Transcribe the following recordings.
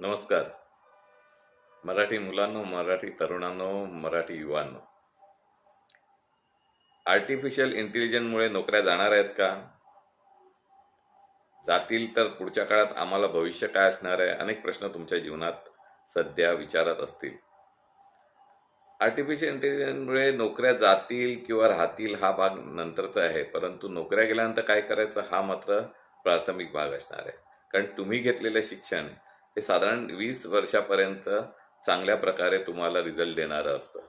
नमस्कार. मराठी मुलांनो मराठी तरुणांनो मराठी युवांनो. आर्टिफिशियल इंटेलिजन्समुळे नोकऱ्या जाणार आहेत का? जातील तर पुढच्या काळात आम्हाला भविष्य काय असणार आहे? अनेक प्रश्न तुमच्या जीवनात सध्या विचारत असतील. आर्टिफिशियल इंटेलिजन्समुळे नोकऱ्या जातील किंवा राहतील हा भाग नंतरचा आहे परंतु नोकऱ्या गेल्यानंतर काय करायचं हा मात्र प्राथमिक भाग असणार आहे. कारण तुम्ही घेतलेले शिक्षण हे साधारण वीस वर्षापर्यंत चांगल्या प्रकारे तुम्हाला रिझल्ट देणारं असतं.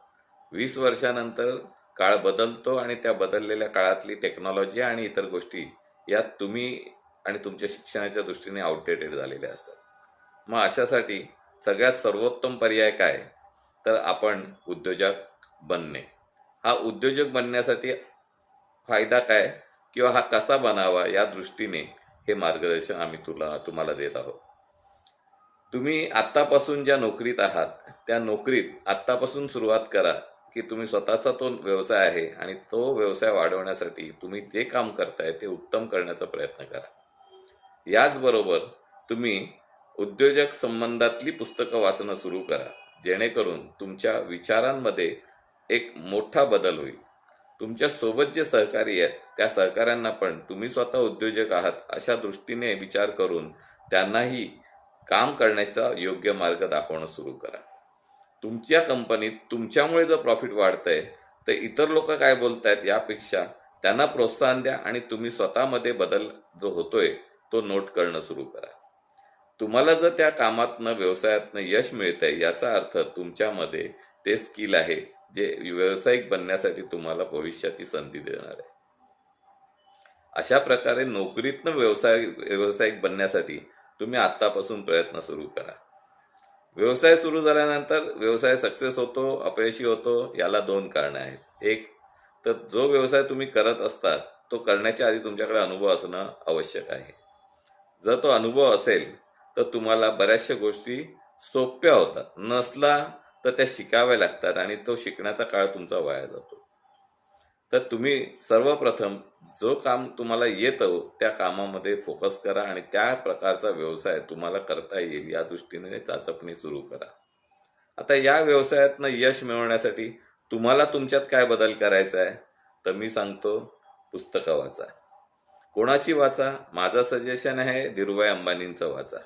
वीस वर्षानंतर काळ बदलतो आणि त्या बदललेल्या काळातली टेक्नॉलॉजी आणि इतर गोष्टी यात तुम्ही आणि तुमच्या शिक्षणाच्या दृष्टीने आउटडेटेड झालेल्या असतात. मग अशासाठी सगळ्यात सर्वोत्तम पर्याय काय? तर आपण उद्योजक बनणे. हा उद्योजक बनण्यासाठी फायदा काय किंवा हा कसा बनावा या दृष्टीने हे मार्गदर्शन आम्ही तुला तुम्हाला देत आहोत. तुम्ही आत्तापासून ज्या नोकरीत आहात त्या नोकरीत आत्तापासून सुरुवात करा की तुम्ही स्वतःचा तो व्यवसाय आहे आणि तो व्यवसाय वाढवण्यासाठी तुम्ही जे काम करताय ते उत्तम करण्याचा प्रयत्न करा. याचबरोबर तुम्ही उद्योजक संबंधातली पुस्तकं वाचणं सुरू करा जेणेकरून तुमच्या विचारांमध्ये एक मोठा बदल होईल. तुमच्यासोबत जे सहकारी आहेत त्या सहकाऱ्यांना पण तुम्ही स्वतः उद्योजक आहात अशा दृष्टीने विचार करून त्यांनाही काम करण्याचा योग्य मार्ग दाखवणं सुरू करा. तुमच्या कंपनीत तुमच्यामुळे जर प्रॉफिट वाढतंय तर इतर लोक काय बोलतायत यापेक्षा त्यांना प्रोत्साहन द्या आणि तुम्ही स्वतःमध्ये बदल जो होतोय तो नोट करणं सुरू करा. तुम्हाला जर त्या कामातनं व्यवसायातनं यश मिळतंय याचा अर्थ तुमच्यामध्ये ते स्किल आहे जे व्यावसायिक बनण्यासाठी तुम्हाला भविष्याची संधी देणार आहे. अशा प्रकारे नोकरीतनं व्यवसाय व्यावसायिक बनण्यासाठी तुम्ही आत्तापासून प्रयत्न सुरू करा. व्यवसाय सुरू झाल्यानंतर व्यवसाय सक्सेस होतो अपयशी होतो याला दोन कारणं आहेत. एक तर जो व्यवसाय तुम्ही करत असतात तो करण्याच्या आधी तुमच्याकडे अनुभव असणं आवश्यक आहे. जर तो अनुभव असेल तर तुम्हाला बऱ्याचशा गोष्टी सोप्या होतात. नसला तर त्या शिकाव्या लागतात आणि तो शिकण्याचा काळ तुमचा वाया जातो. तर तुम्ही सर्वप्रथम जो काम तुम्हाला येतं त्या कामामध्ये फोकस करा आणि त्या प्रकारचा व्यवसाय तुम्हाला करता येईल. या दृष्टीने चाचपणी सुरू करा. आता या व्यवसायातनं यश मिळवण्यासाठी तुम्हाला तुमच्यात काय बदल करायचा आहे? तर मी सांगतो पुस्तकं वाचा. कोणाची वाचा? माझं सजेशन आहे धीरूभाई अंबानींचं वाचा.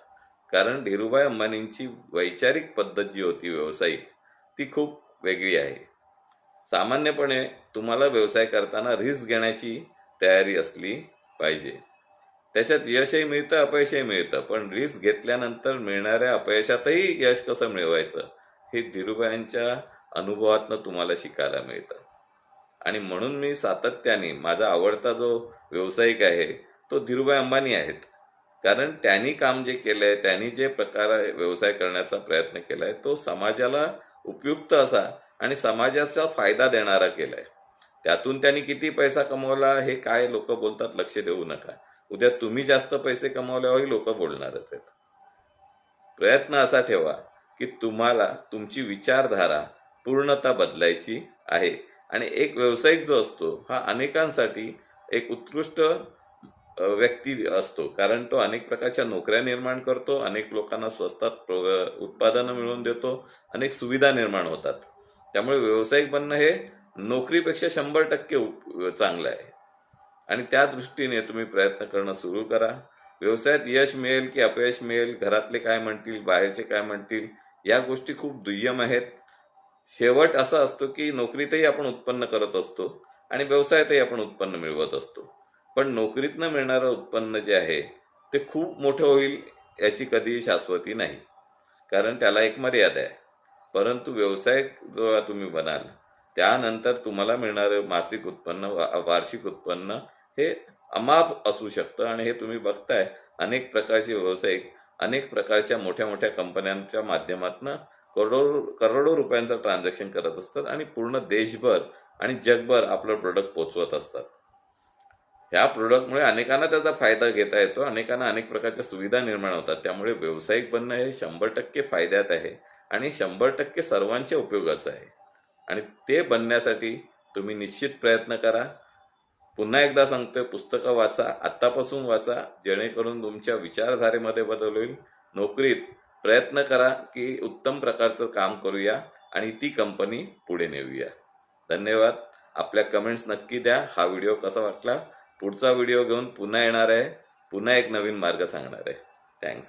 कारण धीरूभाई अंबानींची वैचारिक पद्धत जी होती व्यावसायिक ती खूप वेगळी आहे. सामान्यपणे तुम्हाला व्यवसाय करताना रिस्क घेण्याची तयारी असली पाहिजे. त्याच्यात यशही मिळतं अपयशही मिळतं. पण रिस्क घेतल्यानंतर मिळणाऱ्या अपयशातही यश कसं मिळवायचं? हे धीरूभाईंच्या अनुभवातनं तुम्हाला शिकायला मिळतं. आणि म्हणून मी सातत्याने माझा आवडता जो व्यावसायिक आहे तो धीरूभाई अंबानी आहेत. कारण त्यांनी काम जे केलंय त्यांनी जे प्रकार व्यवसाय करण्याचा प्रयत्न केला आहे तो समाजाला उपयुक्त असा आणि समाजाचा फायदा देणारा केलाय. त्यातून त्यांनी किती पैसा कमवला हे काय लोक बोलतात लक्ष देऊ नका. उद्या तुम्ही जास्त पैसे कमावल्यावरही हो, लोक बोलणारच आहेत. प्रयत्न असा ठेवा की तुम्हाला तुमची विचारधारा पूर्णता बदलायची आहे. आणि एक व्यावसायिक जो असतो हा अनेकांसाठी एक उत्कृष्ट व्यक्ती असतो. कारण तो अनेक प्रकारच्या नोकऱ्या निर्माण करतो अनेक लोकांना स्वस्तात उत्पादनं मिळवून देतो अनेक सुविधा निर्माण होतात. त्यामुळे व्यावसायिक बनणं हे नोकरीपेक्षा शंभर टक्के चांगलं आहे. आणि त्या दृष्टीने तुम्ही प्रयत्न करणं सुरू करा. व्यवसायात यश मिळेल की अपयश मिळेल घरातले काय म्हणतील बाहेरचे काय म्हणतील या गोष्टी खूप दुय्यम आहेत. शेवट असा असतो की नोकरीतही आपण उत्पन्न करत असतो आणि व्यवसायातही आपण उत्पन्न मिळवत असतो. पण नोकरीतनं मिळणारं उत्पन्न जे आहे ते खूप मोठं होईल याची कधीही शाश्वती नाही. कारण त्याला एक मर्यादा आहे. परंतु व्यवसाय जेव्हा तुम्ही बनाल त्यानंतर तुम्हाला मिळणारं मासिक उत्पन्न वार्षिक उत्पन्न हे अमाप असू शकतं आणि हे तुम्ही बघताय. अनेक प्रकारचे व्यावसायिक अनेक प्रकारच्या मोठ्या मोठ्या कंपन्यांच्या माध्यमातून करोडो करोडो रुपयांचं ट्रान्झॅक्शन करत असतात आणि पूर्ण देशभर आणि जगभर आपलं प्रोडक्ट पोचवत असतात. ह्या प्रोडक्टमुळे अनेकांना त्याचा फायदा घेता येतो. अनेकांना अनेक प्रकारच्या सुविधा निर्माण होतात. त्यामुळे व्यावसायिक बनणं हे शंभर टक्के फायद्यात आहे आणि शंभर टक्के सर्वांच्या उपयोगाचं आहे. आणि ते बनण्यासाठी तुम्ही निश्चित प्रयत्न करा. पुन्हा एकदा सांगतोय पुस्तकं वाचा आत्तापासून वाचा जेणेकरून तुमच्या विचारधारेमध्ये बदल होईल. नोकरीत प्रयत्न करा की उत्तम प्रकारचं काम करूया आणि ती कंपनी पुढे नेऊया. धन्यवाद. आपल्या कमेंट्स नक्की द्या. हा व्हिडिओ कसा वाटला? पुढचा व्हिडिओ घेऊन पुन्हा येणार आहे. पुन्हा एक नवीन मार्ग सांगणार आहे. थँक्स